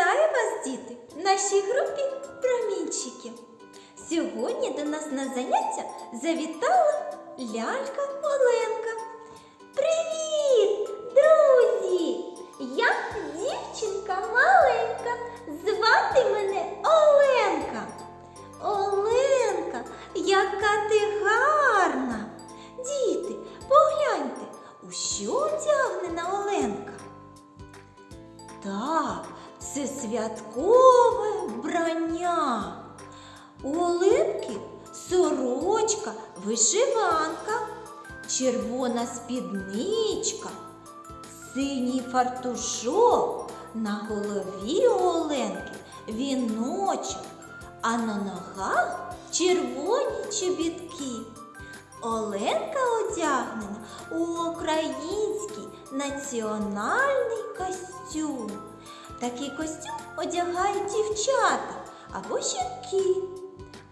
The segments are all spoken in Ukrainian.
Вітаю вас, діти, в нашій групі промінчики. Сьогодні до нас на заняття завітала лялька Оленка. Святкове вбрання. У Оленки сорочка, вишиванка, червона спідничка, синій фартушок, на голові Оленки віночок, а на ногах червоні чобітки. Оленка одягнена у український національний костюм. Такий костюм одягають дівчата або жінки.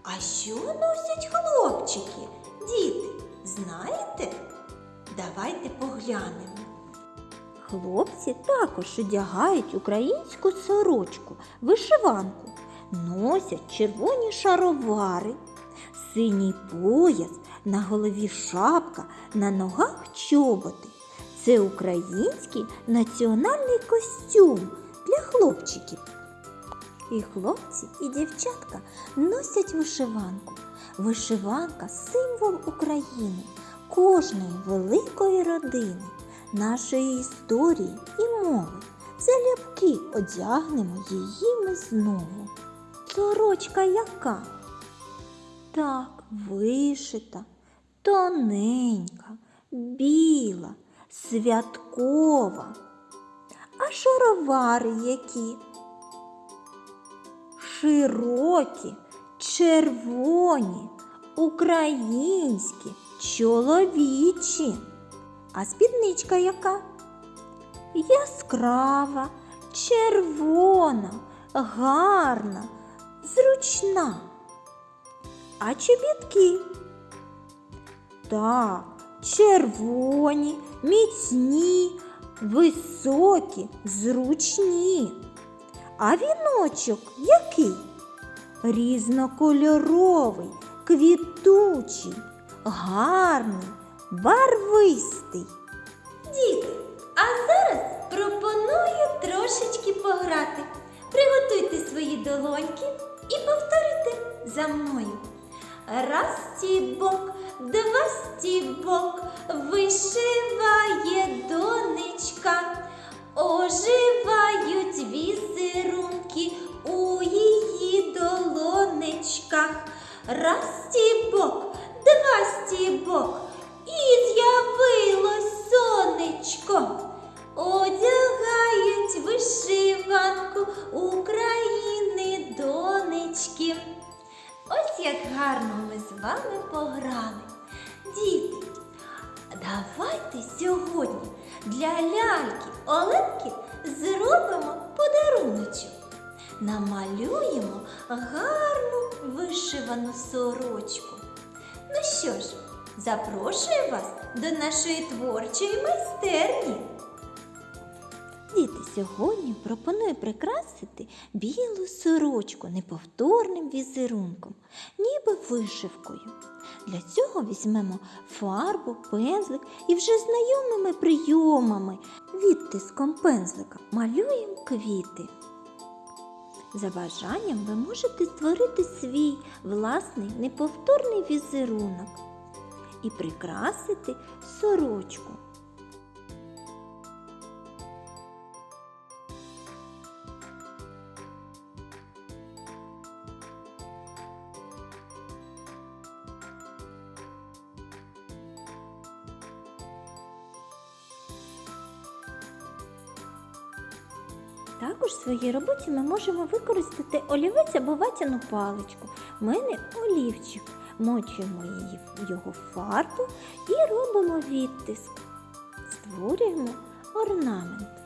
А що носять хлопчики? Діти, знаєте? Давайте поглянемо. Хлопці також одягають українську сорочку, вишиванку, носять червоні шаровари, синій пояс, на голові шапка, на ногах чоботи. Це український національний костюм для хлопчиків. І хлопці, і дівчатка носять вишиванку. Вишиванка символ України, кожної великої родини, нашої історії і мови. Залюбки одягнемо її ми знову. Сорочка яка? Так, вишита, тоненька, біла, святкова. А шаровари які? Широкі, червоні, українські, чоловічі. А спідничка яка? Яскрава, червона, гарна, зручна. А чобітки? Так, червоні, міцні, високі, зручні. А віночок який? Різнокольоровий, квітучий, гарний, барвистий. Діти, а зараз пропоную трошечки пограти. Приготуйте свої долоньки і повторюйте за мною. Раз стібок, два стібок, вишиває Раз стібок, два стібок, і з'явилось сонечко. Одягають вишиванку України донечки. Ось як гарно ми з вами пограли. Діти, давайте сьогодні для ляльки Оленки зробимо подаруночок. Намалюємо гарну вишивану сорочку. Ну що ж, запрошую вас до нашої творчої майстерні. Діти, сьогодні пропоную прикрасити білу сорочку неповторним візерунком, ніби вишивкою. Для цього візьмемо фарбу, пензлик і вже знайомими прийомами відтиском пензлика малюємо квіти. За бажанням ви можете створити свій власний неповторний візерунок і прикрасити сорочку. Також в своїй роботі ми можемо використати олівець або ватяну паличку. У мене олівчик. Мочуємо її в його фарбу і робимо відтиск. Створюємо орнамент.